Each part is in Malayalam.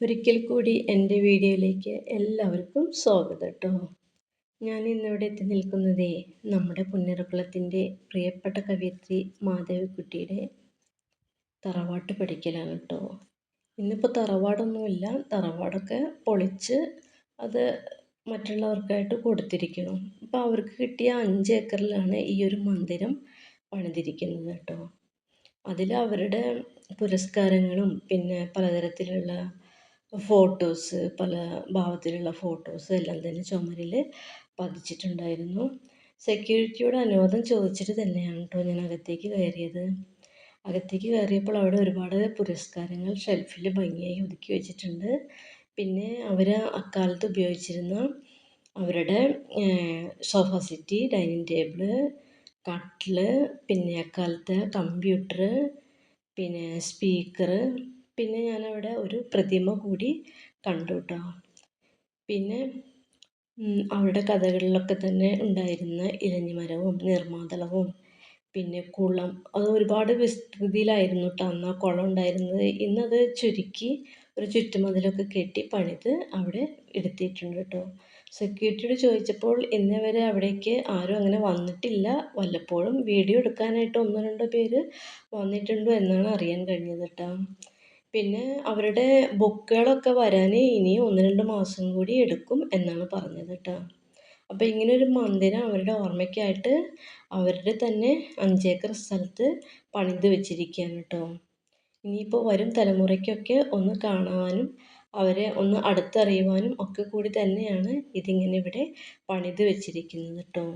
ഒരിക്കൽ കൂടി എന്റെ വീഡിയോയിലേക്ക് എല്ലാവർക്കും സ്വാഗതം കേട്ടോ ഞാൻ ഇന്നിവിടെ എത്തി നിൽക്കുന്നതേ നമ്മുടെ പുന്നരക്കുളത്തിന്റെ പ്രിയപ്പെട്ട കവിയത്രി മാധവിക്കുട്ടിയുടെ തറവാട്ട് പഠിക്കലാണ് കേട്ടോ ഇന്നിപ്പോൾ തറവാടൊന്നുമില്ല തറവാടൊക്കെ പൊളിച്ച് അത് മറ്റുള്ളവർക്കായിട്ട് കൊടുത്തിരിക്കണം അപ്പോൾ അവർക്ക് കിട്ടിയ അഞ്ച് ഏക്കറിലാണ് ഈ ഒരു മന്ദിരം പണിതിരിക്കുന്നത് കേട്ടോ അതിൽ അവരുടെ പുരസ്കാരങ്ങളും പിന്നെ പലതരത്തിലുള്ള ഫോട്ടോസ് പല ഭാവത്തിലുള്ള ഫോട്ടോസ് എല്ലാം തന്നെ ചുമരിൽ പതിച്ചിട്ടുണ്ടായിരുന്നു. സെക്യൂരിറ്റിയോട് അനുവാദം ചോദിച്ചിട്ട് തന്നെയാണ് കേട്ടോ ഞാൻ അകത്തേക്ക് കയറിയത്. അകത്തേക്ക് കയറിയപ്പോൾ അവിടെ ഒരുപാട് പുരസ്കാരങ്ങൾ ഷെൽഫിൽ ഭംഗിയായി ഒതുക്കി വെച്ചിട്ടുണ്ട്. പിന്നെ അവർ അക്കാലത്ത് ഉപയോഗിച്ചിരുന്ന അവരുടെ സോഫ സെറ്റി ഡൈനിങ് ടേബിൾ കട്ടിൽ പിന്നെ അക്കാലത്തെ കമ്പ്യൂട്ടർ പിന്നെ സ്പീക്കർ പിന്നെ ഞാനവിടെ ഒരു പ്രതിമ കൂടി കണ്ടു കേട്ടോ പിന്നെ അവരുടെ കഥകളിലൊക്കെ തന്നെ ഉണ്ടായിരുന്ന ഇലഞ്ഞിമരവും നീർമാതളവും പിന്നെ കുളം അത് ഒരുപാട് വിസ്തൃതിയിലായിരുന്നു കേട്ടോ അന്ന് ആ കുളം ഉണ്ടായിരുന്നത്. ഇന്നത് ചുരുക്കി ഒരു ചുറ്റുമതിലൊക്കെ കെട്ടി പണിത് അവിടെ എടുത്തിട്ടുണ്ട് കേട്ടോ. സെക്യൂരിറ്റിയോട് ചോദിച്ചപ്പോൾ ഇന്നേ വരെ അവിടേക്ക് ആരും അങ്ങനെ വന്നിട്ടില്ല. വല്ലപ്പോഴും വീഡിയോ എടുക്കാനായിട്ട് ഒന്നോ രണ്ടോ പേര് വന്നിട്ടുണ്ടോ എന്നാണ് അറിയാൻ കഴിഞ്ഞത് കേട്ടോ. പിന്നെ അവരുടെ ബുക്കുകളൊക്കെ വരാൻ ഇനി ഒന്ന് രണ്ട് മാസം കൂടി എടുക്കും എന്നാണ് പറഞ്ഞത് കേട്ടോ. അപ്പോൾ ഇങ്ങനെ ഒരു മന്ദിരം അവരുടെ ഓർമ്മയ്ക്കായിട്ട് അവരുടെ തന്നെ അഞ്ചേക്കർ സ്ഥലത്ത് പണിത് വെച്ചിരിക്കുകയാണ് കേട്ടോ. ഇനിയിപ്പോൾ വരും തലമുറയ്ക്കൊക്കെ ഒന്ന് കാണാനും അവരെ ഒന്ന് അടുത്തറിയുവാനും ഒക്കെ കൂടി തന്നെയാണ് ഇതിങ്ങനെ ഇവിടെ പണിത് വെച്ചിരിക്കുന്നത് കേട്ടോ.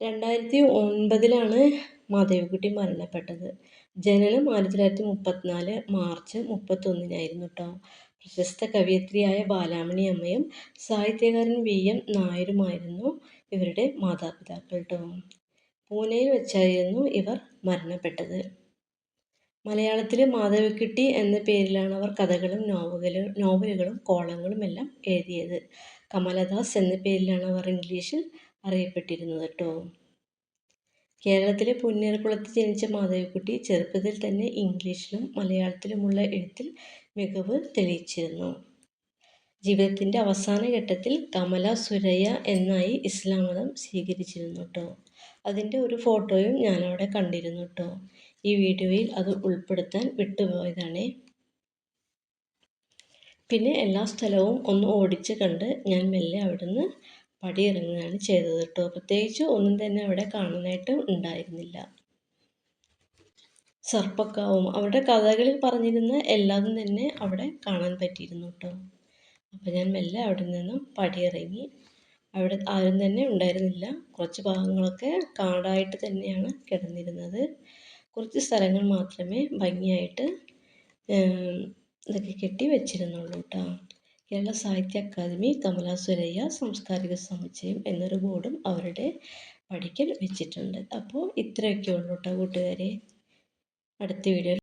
രണ്ടായിരത്തി ഒൻപതിലാണ് മാധവിക്കുട്ടി മരണപ്പെട്ടത്. ജനനം ആയിരത്തി തൊള്ളായിരത്തി മുപ്പത്തിനാല് മാർച്ച് മുപ്പത്തൊന്നിനായിരുന്നു കേട്ടോ പ്രശസ്ത കവയിത്രിയായ ബാലാമണി അമ്മയും സാഹിത്യകാരൻ വി എം നായരുമായിരുന്നു ഇവരുടെ മാതാപിതാക്കൾ കേട്ടോ പൂനെയിൽ വെച്ചായിരുന്നു ഇവർ മരണപ്പെട്ടത്. മലയാളത്തിലെ മാധവിക്കുട്ടി എന്ന പേരിലാണ് അവർ കഥകളും നോവലുകളും നോവലുകളും കോളങ്ങളും എല്ലാം എഴുതിയത്. കമലദാസ് എന്ന പേരിലാണ് അവർ ഇംഗ്ലീഷിൽ അറിയപ്പെട്ടിരുന്നത് കേട്ടോ കേരളത്തിലെ പുന്നേർകുളത്ത് ജനിച്ച മാധവിക്കുട്ടി ചെറുപ്പത്തിൽ തന്നെ ഇംഗ്ലീഷിലും മലയാളത്തിലുമുള്ള എഴുത്തിൽ മികവ് തെളിയിച്ചിരുന്നു. ജീവിതത്തിന്റെ അവസാന ഘട്ടത്തിൽ കമല സുരയ്യ എന്നായി ഇസ്ലാം മതം സ്വീകരിച്ചിരുന്നു കേട്ടോ അതിന്റെ ഒരു ഫോട്ടോയും ഞാനവിടെ കണ്ടിരുന്നു കേട്ടോ ഈ വീഡിയോയിൽ അത് ഉൾപ്പെടുത്താൻ വിട്ടുപോയതാണേ. പിന്നെ എല്ലാ സ്ഥലവും ഒന്ന് ഓടിച്ച് കണ്ട് ഞാൻ മെല്ലെ അവിടുന്ന് പടിയിറങ്ങുകയാണ് ചെയ്തത് കേട്ടോ. പ്രത്യേകിച്ച് ഒന്നും തന്നെ അവിടെ കാണാനായിട്ട് ഉണ്ടായിരുന്നില്ല. സർപ്പക്കാവും. അവരുടെ കഥകളിൽ പറഞ്ഞിരുന്ന എല്ലാതും തന്നെ അവിടെ കാണാൻ പറ്റിയിരുന്നു കേട്ടോ. അപ്പോൾ ഞാൻ മെല്ലെ അവിടെ നിന്നും പടിയിറങ്ങി. അവിടെ ആരും തന്നെ ഉണ്ടായിരുന്നില്ല. കുറച്ച് ഭാഗങ്ങളൊക്കെ കാടായിട്ട് തന്നെയാണ് കിടന്നിരുന്നത്. കുറച്ച് സ്ഥലങ്ങൾ മാത്രമേ ഭംഗിയായിട്ട് ഇതൊക്കെ കെട്ടി വെച്ചിരുന്നുള്ളൂ കേട്ടോ. കേരള സാഹിത്യ അക്കാദമി കമലാസുരയ്യ സാംസ്കാരിക സമുച്ചയം എന്നൊരു ബോർഡും അവരുടെ പഠിക്കൽ വെച്ചിട്ടുണ്ട്. അപ്പോൾ ഇത്രയൊക്കെ ഉള്ളൂ കേട്ടോ കൂട്ടുകാരെ. അടുത്ത വീഡിയോയിൽ